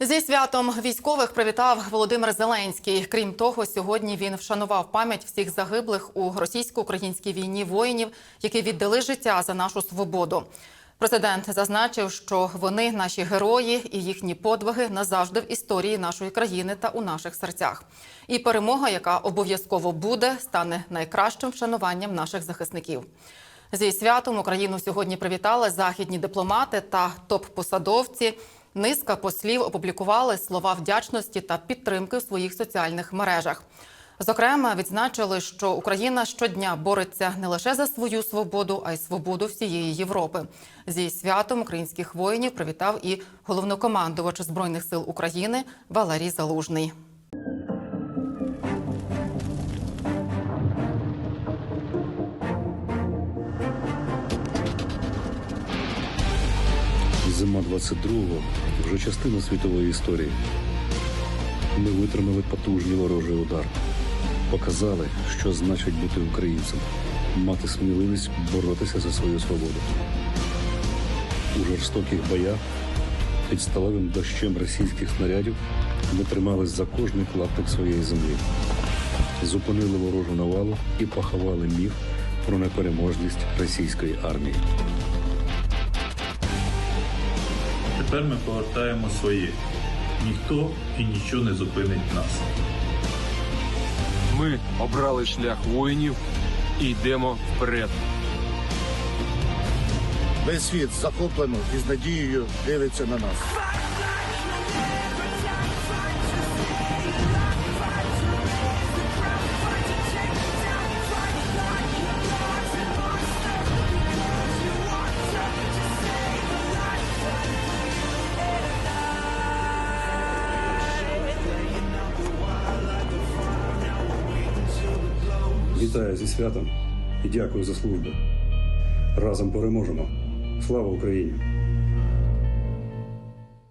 Зі святом військових привітав Володимир Зеленський. Крім того, сьогодні він вшанував пам'ять всіх загиблих у російсько-українській війні воїнів, які віддали життя за нашу свободу. Президент зазначив, що вони наші герої і їхні подвиги назавжди в історії нашої країни та у наших серцях. І перемога, яка обов'язково буде, стане найкращим вшануванням наших захисників. Зі святом Україну сьогодні привітали західні дипломати та топ-посадовці. Низка послів опублікували слова вдячності та підтримки в своїх соціальних мережах. Зокрема, відзначили, що Україна щодня бореться не лише за свою свободу, а й свободу всієї Європи. Зі святом українських воїнів привітав і головнокомандувач збройних сил України Валерій Залужний. Зима 22-го вже частина світової історії. Ми витримали потужний ворожий удар, показали, що значить бути українцем, мати сміливість боротися за свою свободу. У жорстоких боях під сталевим дощем російських снарядів ми тримались за кожний клаптик своєї землі, зупинили ворожу навалу і поховали міф про непереможність російської армії. Тепер ми повертаємо своє. Ніхто і нічого не зупинить нас. Ми обрали шлях воїнів і йдемо вперед. Весь світ захоплено і з надією дивиться на нас. Вітаю зі святом і дякую за службу. Разом переможемо. Слава Україні!